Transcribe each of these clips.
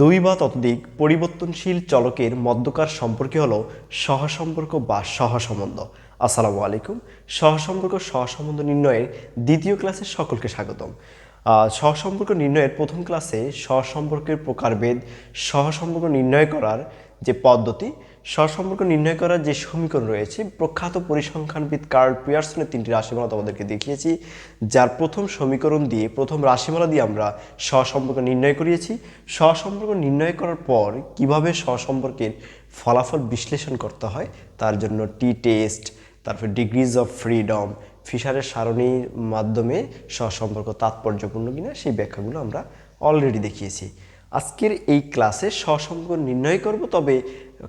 দুই বা ততোধিক পরিবর্তনশীল চলকের মধ্যকার সম্পর্কে হলো সহসম্পর্ক বা সহসম্বন্ধ। আসসালামু আলাইকুম। সহসম্পর্ক, সহসম্বন্ধ নির্ণয়ের দ্বিতীয় ক্লাসে সকলকে স্বাগতম। সহসম্পর্ক নির্ণয়ের প্রথম ক্লাসে সহসম্পর্কের প্রকারভেদ সহসম্পর্ক নির্ণয় করার যে পদ্ধতি সহসম্পর্ক নির্ণয় করার যে সমীকরণ রয়েছে, প্রখ্যাত পরিসংখ্যানবিদ কার্ল পিয়ারসনের তিনটি রাশিমালা তোমাদেরকে দেখিয়েছি, যার প্রথম সমীকরণ দিয়ে, প্রথম রাশিমালা দিয়ে আমরা সহসম্পর্ক নির্ণয় করিয়েছি। সহসম্পর্ক নির্ণয় করার পর কীভাবে সহসম্পর্কের ফলাফল বিশ্লেষণ করতে হয়, তার জন্য টি টেস্ট তারপর ডিগ্রিজ অফ ফ্রিডম, ফিশারের সারণীর মাধ্যমে সহসম্পর্ক তাৎপর্যপূর্ণ কিনা, সেই ব্যাখ্যাগুলো আমরা অলরেডি দেখিয়েছি। আজকের এই ক্লাসে সহসম্পর্ক নির্ণয় করব, তবে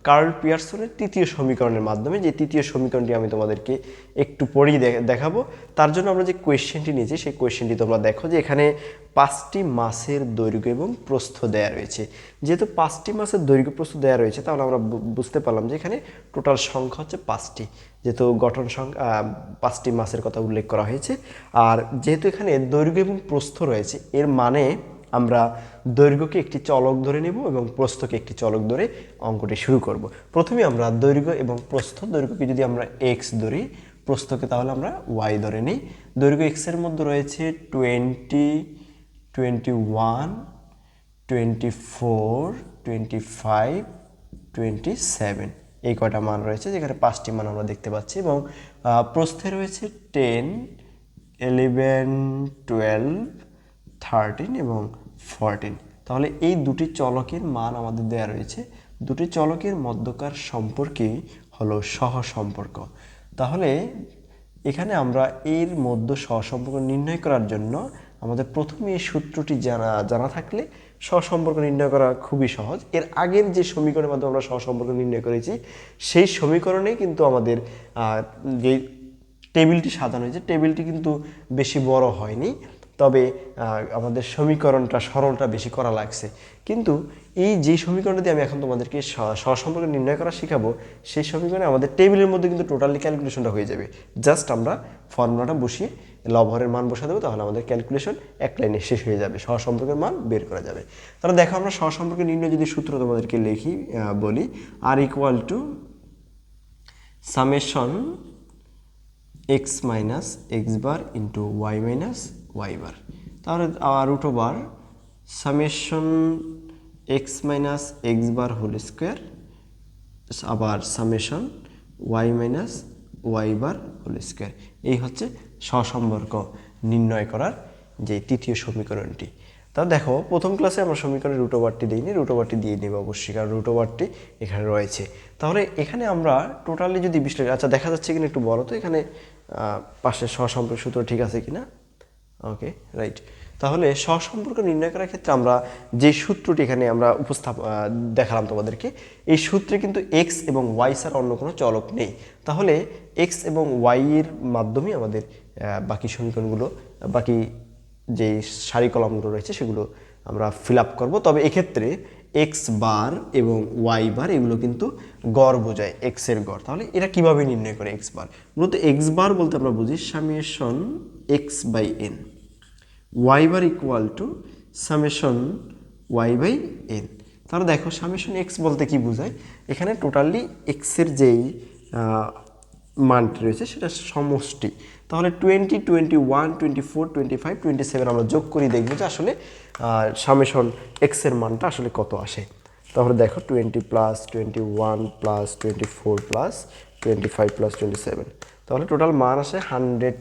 কার্ল পিয়ারসনের তৃতীয় সমীকরণের মাধ্যমে, যে তৃতীয় সমীকরণটি আমি তোমাদেরকে একটু পরেই দেখাবো। তার জন্য আমরা যে কোয়েশ্চেনটি নিয়েছি, সেই কোয়েশ্চেনটি তোমরা দেখো যে এখানে পাঁচটি মাসের দৈর্ঘ্য এবং প্রস্থ দেয়া রয়েছে। যেহেতু পাঁচটি মাসের দৈর্ঘ্য প্রস্থ দেয়া রয়েছে, তাহলে আমরা বুঝতে পারলাম যে এখানে টোটাল সংখ্যা হচ্ছে পাঁচটি। যেহেতু গঠন সংখ্যা পাঁচটি মাসের কথা উল্লেখ করা হয়েছে। আর যেহেতু এখানে দৈর্ঘ্য এবং প্রস্থ রয়েছে, এর মানে আমরা দৈর্ঘ্যকে একটি চলক ধরে নেব এবং প্রস্থকে একটি চলক ধরে অঙ্কটি শুরু করব। প্রথমে আমরা দৈর্ঘ্য এবং প্রস্থ, দৈর্ঘ্যকে যদি আমরা এক্স ধরি, প্রস্থকে তাহলে আমরা ওয়াই ধরে নিই। দৈর্ঘ্য এক্সের মধ্যে রয়েছে twenty twenty one twenty four twenty five twenty seven এই কয়টা মান রয়েছে, যেখানে পাঁচটি মান আমরা দেখতে পাচ্ছি এবং প্রস্থে রয়েছে টেন ইলেভেন টুয়েলভ থার্টিন এবং ফরটিন তাহলে এই দুটি চলকের মান আমাদের দেয়া রয়েছে। দুটি চলকের মধ্যকার সম্পর্কই হলো সহসম্পর্ক। তাহলে এখানে আমরা এর মধ্যে সহসম্পর্ক নির্ণয় করার জন্য আমাদের প্রথমে এই সূত্রটি জানা জানা থাকলে সহসম্পর্ক নির্ণয় করা খুবই সহজ। এর আগের যে সমীকরণের মাধ্যমে আমরা সহ সহসম্পর্ক নির্ণয় করেছি, সেই সমীকরণে কিন্তু আমাদের যে টেবিলটি সাজানো হয়েছে, টেবিলটি কিন্তু বেশি বড় হয়নি। তবে আমাদের সমীকরণটা, সরলটা বেশি করা লাগছে। কিন্তু এই যে সমীকরণটা দিয়ে আমি এখন তোমাদেরকে স- সহসম্পর্ক নির্ণয় করা শেখাবো, সেই সমীকরণে আমাদের টেবিলের মধ্যে কিন্তু টোটালি ক্যালকুলেশনটা হয়ে যাবে। জাস্ট আমরা ফর্মুলাটা বসিয়ে লভরের মান বসা দেবো, তাহলে আমাদের ক্যালকুলেশন এক লাইনে শেষ হয়ে যাবে সহসম্পর্কের মান বের করা যাবে। তাহলে দেখো, আমরা সহসম্পর্কের নির্ণয় যদি সূত্র তোমাদেরকে লিখি বলি R equal to summation X minus X bar into Y minus Y bar তাহলে root over summation X minus X bar whole square আবার summation Y minus Y bar whole square এই হচ্ছে সহসম্পর্ক নির্ণয় করার যে তৃতীয় সমীকরণটি। তা দেখো প্রথম ক্লাসে আমরা সমীকরণের রুটোবারটি দিইনি রুটোবারটি দিয়ে নেব অবশ্যই কারণ রুটোবারটি এখানে রয়েছে। তাহলে এখানে আমরা টোটালি যদি বিশ্লেষণ আচ্ছা দেখা যাচ্ছে কিনা একটু বলো তো এখানে আহ, পাশের সহসম্পর্ক সূত্র ঠিক আছে কিনা? ওকে রাইট তাহলে সহসম্পর্ক নির্ণয় করার ক্ষেত্রে আমরা যে সূত্রটি এখানে আমরা উপস্থাপ দেখালাম তোমাদেরকে, এই সূত্রে কিন্তু এক্স এবং ওয়াই ছাড়া অন্য কোনো চলক নেই। তাহলে এক্স এবং ওয়াইয়ের মাধ্যমে আমাদের বাকি সমীকরণগুলো, বাকি যে সারি কলমগুলো রয়েছে সেগুলো আমরা ফিল আপ করব। তবে এক্ষেত্রে এক্স বার এবং ওয়াই বার এগুলো কিন্তু গড় বোঝায় এক্সের গড়। তাহলে এরা কীভাবে নির্ণয় করে এক্স বার মূলত এক্স বার বলতে আমরা বুঝি summation X by N Y bar equal to summation Y by N তাহলে দেখো সামেশন এক্স বলতে কি বোঝায়? এখানে টোটালি এক্সের যেই মানটি রয়েছে সেটা সমষ্টি। তাহলে twenty twenty one twenty four twenty five twenty seven আমরা যোগ করি দেখব যে আসলে সামেশন এক্সের মানটা আসলে কত আসে। তাহলে দেখো twenty plus twenty one plus twenty four plus twenty five plus twenty seven তাহলে টোটাল মান আসে হান্ড্রেড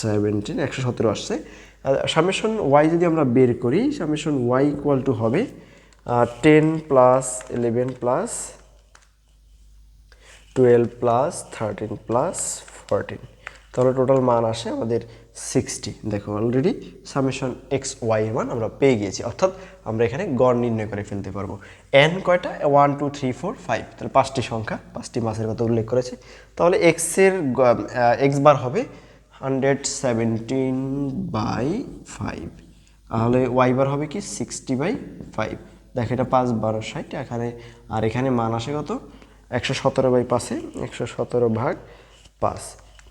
সেভেন্টিন একশো সতেরো আসছে। সামেশন ওয়াই যদি আমরা বের করি সামেশন ওয়াই ইকুয়াল টু হবে ten plus eleven plus twelve plus thirteen plus fourteen তাহলে টোটাল মান আসে আমাদের সিক্সটি দেখো অলরেডি সামেশন এক্স ওয়াই মান আমরা পেয়ে গিয়েছি। অর্থাৎ আমরা এখানে গড় নির্ণয় করে ফেলতে পারব। এন কয়টা? One two three four five তাহলে পাঁচটি সংখ্যা, পাঁচটি মাসের কথা উল্লেখ করেছে। তাহলে এক্সের এক্স বার হবে হান্ড্রেড সেভেন্টিন বাই ফাইভ তাহলে ওয়াই বার হবে কি? সিক্সটি বাই ফাইভ দেখ, এটা পাঁচ বারো ষাট, এখানে আর এখানে মান আসে কত? একশো সতেরো বাই পাঁচে একশো সতেরো ভাগ পাঁচ।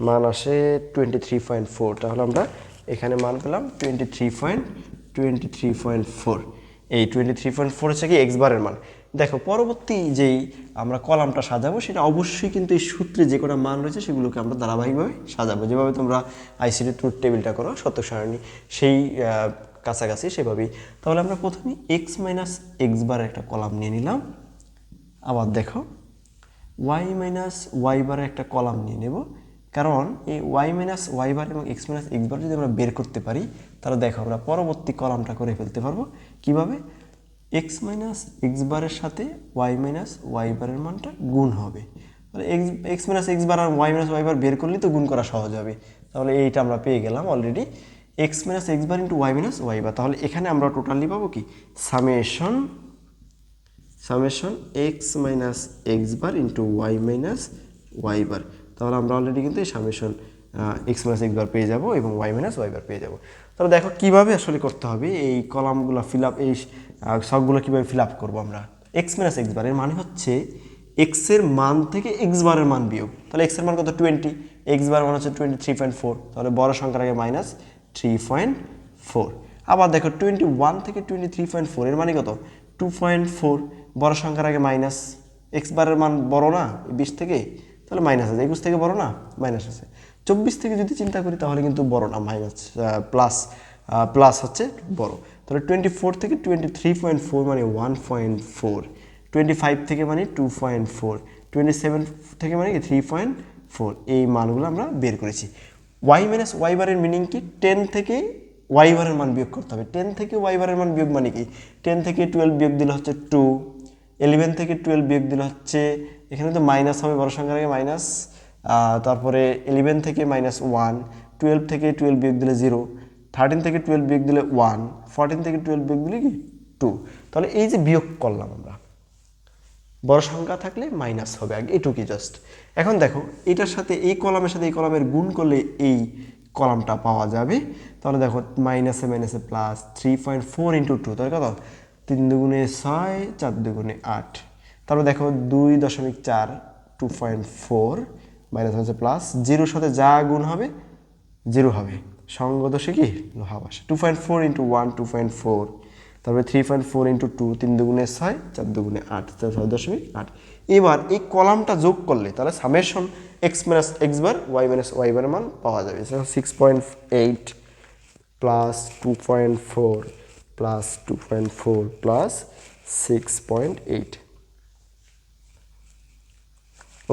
মান আসে টোয়েন্টি থ্রি পয়েন্ট ফোর তাহলে আমরা এখানে মান পেলাম twenty three point twenty three point four এই টোয়েন্টি থ্রি পয়েন্ট ফোর হচ্ছে কি এক্স বারের মান। দেখো, পরবর্তী যেই আমরা কলামটা সাজাবো, সেটা অবশ্যই কিন্তু এই সূত্রে যে কটা মান রয়েছে, সেগুলোকে আমরা ধারাবাহিকভাবে সাজাবো। যেভাবে তোমরা আইসিডি ট্রুথ টেবিলটা করো সত্য সারণী সেই কাছাকাছি সেভাবেই। তাহলে আমরা প্রথমে এক্স মাইনাস এক্স বারের একটা কলাম নিয়ে নিলাম। আবার দেখো ওয়াই মাইনাস ওয়াই বারের একটা কলাম নিয়ে নেব। কারণ এই ওয়াই মাইনাস ওয়াই বার এবং এক্স মাইনাস এক্স বার যদি আমরা বের করতে পারি, তাহলে দেখো আমরা পরবর্তী কলামটা করে ফেলতে পারব। কীভাবে? এক্স মাইনাস এক্স বারের সাথে ওয়াই মাইনাস ওয়াই বারের মানটা গুণ হবে। তাহলে X X minus X bar আর ওয়াই মাইনাস ওয়াই বার বের করলেই তো গুণ করা সহজ হবে। তাহলে এইটা আমরা পেয়ে গেলাম already X minus X bar into Y minus Y bar তাহলে এখানে আমরা টোটালি পাবো কি? Summation summation X minus X bar into Y minus Y bar তাহলে আমরা অলরেডি কিন্তু এই summation X minus X bar পেয়ে যাব এবং ওয়াই মাইনাস ওয়াই বার পেয়ে যাব। তাহলে দেখো কীভাবে আসলে করতে হবে, এই কলামগুলো ফিল আপ এই সবগুলো কীভাবে ফিল আপ করব আমরা? এক্স মাইনাস এক্স বার এর মানে হচ্ছে এক্সের মান থেকে এক্স বারের মান বিয়োগ। তাহলে এক্সের মান কত? টোয়েন্টি এক্স বার মান হচ্ছে টোয়েন্টি থ্রি পয়েন্ট ফোর তাহলে বড় সংখ্যার আগে মাইনাস থ্রি পয়েন্ট ফোর আবার দেখো টোয়েন্টি ওয়ান থেকে টোয়েন্টি থ্রি পয়েন্ট ফোর এর মানে কত? টু পয়েন্ট ফোর বড় সংখ্যার আগে মাইনাস এক্স বারের মান বড় না? বিশ থেকে? তাহলে মাইনাস আছে। একুশ থেকে বড় না? মাইনাস আছে। চব্বিশ থেকে যদি চিন্তা করি, তাহলে কিন্তু বড় না মাইনাস প্লাস প্লাস হচ্ছে বড়। তাহলে টোয়েন্টি ফোর থেকে টোয়েন্টি থ্রি পয়েন্ট ফোর মানে one point four twenty five থেকে মানে two point four twenty seven থেকে মানে থ্রি পয়েন্ট ফোর এই মানগুলো আমরা বের করেছি। ওয়াই মাইনাস ওয়াই বারের মিনিং কি? টেন থেকে ওয়াই বারের মান বিয়োগ করতে হবে। টেন থেকে ওয়াই বারের মান বিয়োগ মানে কি? টেন থেকে টুয়েলভ বিয়োগ দিলে হচ্ছে টু ইলেভেন থেকে টুয়েলভ বিয়োগ দিলে হচ্ছে, এখানে তো মাইনাস হবে, বড় সংখ্যার আগে মাইনাস তারপরে ইলেভেন থেকে মাইনাস ওয়ান টুয়েলভ থেকে টুয়েলভ বিয়োগ দিলে জিরো থার্টিন থেকে টুয়েলভ বিয়োগ দিলে ওয়ান ফোরটিন থেকে টুয়েলভ বিয়োগ দিলে কি? টু তাহলে এই যে বিয়োগ করলাম আমরা, বড় সংখ্যা থাকলে মাইনাস হবে, আগে এটুকুই জাস্ট এখন দেখো, এটার সাথে, এই কলামের সাথে, এই কলামের গুণ করলে এই কলামটা পাওয়া যাবে। তাহলে দেখো মাইনাসে মাইনাসে plus three point four into two তাহলে কত? তিন দুগুণে ছয়, চার দুগুণে আট। তারপর দেখো, দুই দশমিক চার টু পয়েন্ট ফোর মাইনাস হচ্ছে প্লাস জিরোর সাথে যা গুণ হবে, জিরো হবে। সঙ্গদোষে কি? লোহা বাসে two point four into one two point four তারপরে three point four into two তিন দুগুণে ছয়, চার দুগুণে আট ছয় দশমিক আট। এবার এই কলামটা যোগ করলে তাহলে summation X minus X bar Y minus Y বারের মান পাওয়া যাবে। Six point eight plus two point four plus two point four plus six point eight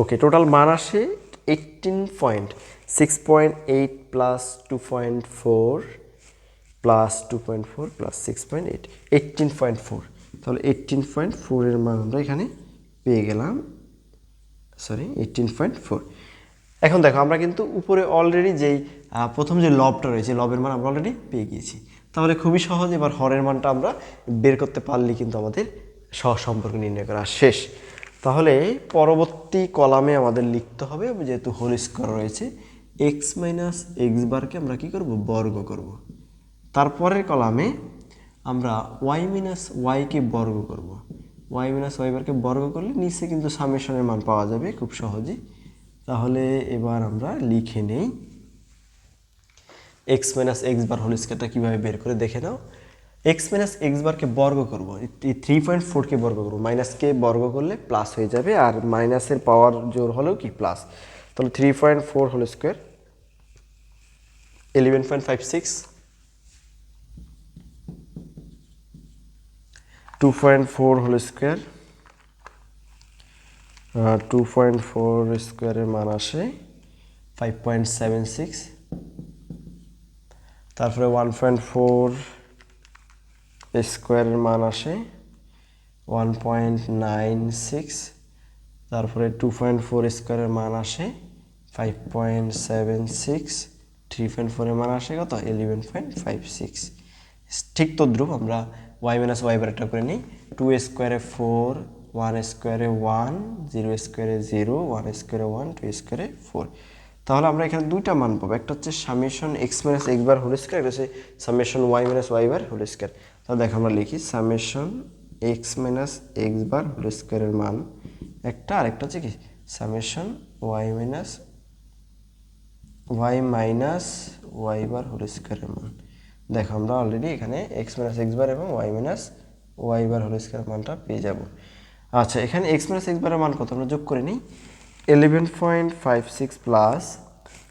okay total মান আসে eighteen point six point eight plus two point four plus two point four plus six point eight point four তাহলে eighteen point ফোরের মান আমরা এখানে পেয়ে গেলাম। Sorry eighteen point four এখন দেখো, আমরা কিন্তু উপরে অলরেডি যেই প্রথম যে লবটা রয়েছে লবের মান আমরা অলরেডি পেয়ে গিয়েছি। তাহলে খুবই সহজ, এবার হরের মানটা আমরা বের করতে পারলে কিন্তু আমাদের সহসম্পর্ক নির্ণয় করা শেষ। তাহলে পরবর্তী কলামে আমাদের লিখতে হবে যেহেতু হোল স্কোয়ার রয়েছে এক্স মাইনাস এক্স বারকে আমরা কী করব? বর্গ করব। তারপরের কলামে আমরা ওয়াই মাইনাস ওয়াইকে বর্গ করব। ওয়াই মাইনাস ওয়াই বারকে বর্গ করলে নিচে কিন্তু সামেশনের মান পাওয়া যাবে, খুব সহজে। তাহলে এবার আমরা লিখে নেই। X minus X bar whole স্কোয়ারটা কীভাবে বের করে দেখে নাও। এক্স মাইনাস এক্স বারকে বর্গ করব। থ্রি পয়েন্ট ফোরকে বর্গ করব। মাইনাসকে বর্গ করলে প্লাস হয়ে যাবে আর মাইনাসের পাওয়ার জোর হলেও কি প্লাস তাহলে three point four whole square eleven point five six two point four whole square two point four স্কোয়ারের মান আসে ফাইভ পয়েন্ট সেভেন সিক্স তারপরে ওয়ান পয়েন্ট ফোর স্কোয়ারের মান আসে ওয়ান পয়েন্ট নাইন সিক্স তারপরে টু পয়েন্ট ফোর স্কোয়ারের মান আসে five point seven six three point ফোরের মান আসে কত? ইলেভেন পয়েন্ট ফাইভ সিক্স ঠিক তদ্রুপ আমরা ওয়াই মাইনাস ওয়াই বারটা করে নিই। টু স্কোয়ারে ফোর ওয়ান স্কোয়ারে ওয়ান জিরো স্কোয়ারে জিরো ওয়ান স্কোয়ারে ওয়ান টু স্কোয়ারে ফোর তাহলে আমরা এখানে দুইটা মান পাবো। একটা হচ্ছে summation X minus X bar whole square একটা হচ্ছে summation Y minus Y bar whole square তাহলে দেখো আমরা লিখি summation X minus X bar whole স্কোয়ারের মান। একটা আর একটা হচ্ছে কি? Summation Y minus Y minus Y bar whole স্কোয়ারের মান। দেখো আমরা অলরেডি এখানে এক্স মাইনাস এক্স বার এবং Y minus Y bar whole square মানটা পেয়ে যাব। আচ্ছা এখানে এক্স মাইনাস এক্স বারের মান কত? আমরা যোগ করে নিই। Eleven point five six plus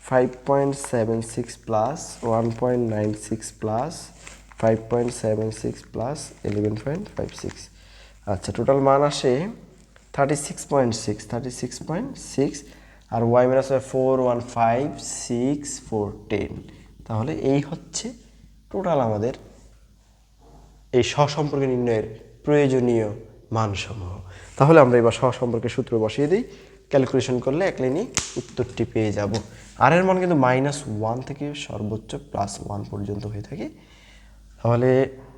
five point seven six plus one point nine six plus five point seven six plus eleven point five six আচ্ছা টোটাল মান আসে thirty six point six thirty six point six আর Y minus four one five six four ten তাহলে এই হচ্ছে total আমাদের এই সহসম্পর্কে নির্ণয়ের প্রয়োজনীয় মানসমূহ। তাহলে আমরা এবার সহসম্পর্কের সূত্র বসিয়ে দিই। ক্যালকুলেশন করলে এক লাইনে উত্তরটি পেয়ে যাব। আর এর মান কিন্তু মাইনাস ওয়ান থেকে সর্বোচ্চ প্লাস ওয়ান পর্যন্ত হয়ে থাকে। তাহলে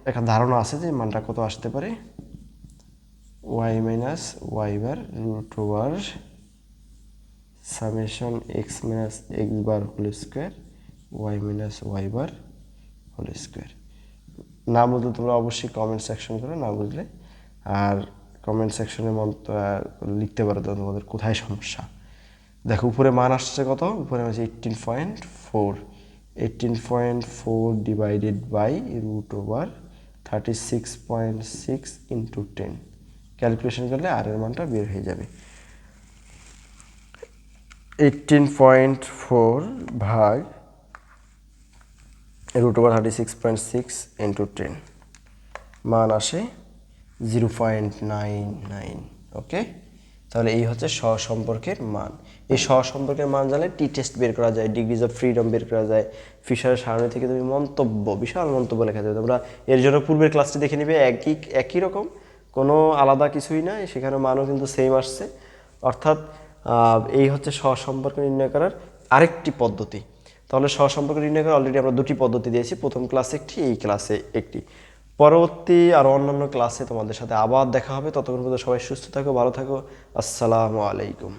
একটা ধারণা আছে যে মানটা কত আসতে পারে? Y minus Y bar root over summation X minus X bar whole square Y minus Y bar whole square না বুঝলে তোমরা অবশ্যই কমেন্ট সেকশন করো না বুঝলে। আর কমেন্ট সেকশনে লিখতে পারো তো তোমাদের কোথায় সমস্যা। দেখো, উপরে মান আসছে কত? উপরে আছে eighteen point four eighteen point four divided by root over thirty six point six into ten calculation করলে আর এর মানটা বের হয়ে যাবে। এইটিন পয়েন্ট ফোর ভাগ root over thirty six point six into ten মান আসে zero point nine nine okay তাহলে এই হচ্ছে সহসম্পর্কের মান। এই সহ সম্পর্কের মান জানলে টি টেস্ট বের করা যায় ডিগ্রিজ অফ ফ্রিডম বের করা যায় ফিশারের সারণী থেকে তুমি মন্তব্য, বিশাল মন্তব্য লেখা যাবে। তোমরা এর জন্য পূর্বের ক্লাসটি দেখে নিবে, একই একই রকম, কোনো আলাদা কিছুই না, সেখানে মানও কিন্তু সেম আসছে। অর্থাৎ এই হচ্ছে সহসম্পর্ক নির্ণয় করার আরেকটি পদ্ধতি। তাহলে সহসম্পর্ক নির্ণয় করার অলরেডি আমরা দুটি পদ্ধতি দিয়েছি, প্রথম ক্লাসে একটি, এই ক্লাসে একটি। পরবর্তী আর অন্যান্য ক্লাসে তোমাদের সাথে আবার দেখা হবে, ততক্ষণ পর্যন্ত সবাই সুস্থ থাকো, ভালো থাকো, আসসালামু আলাইকুম।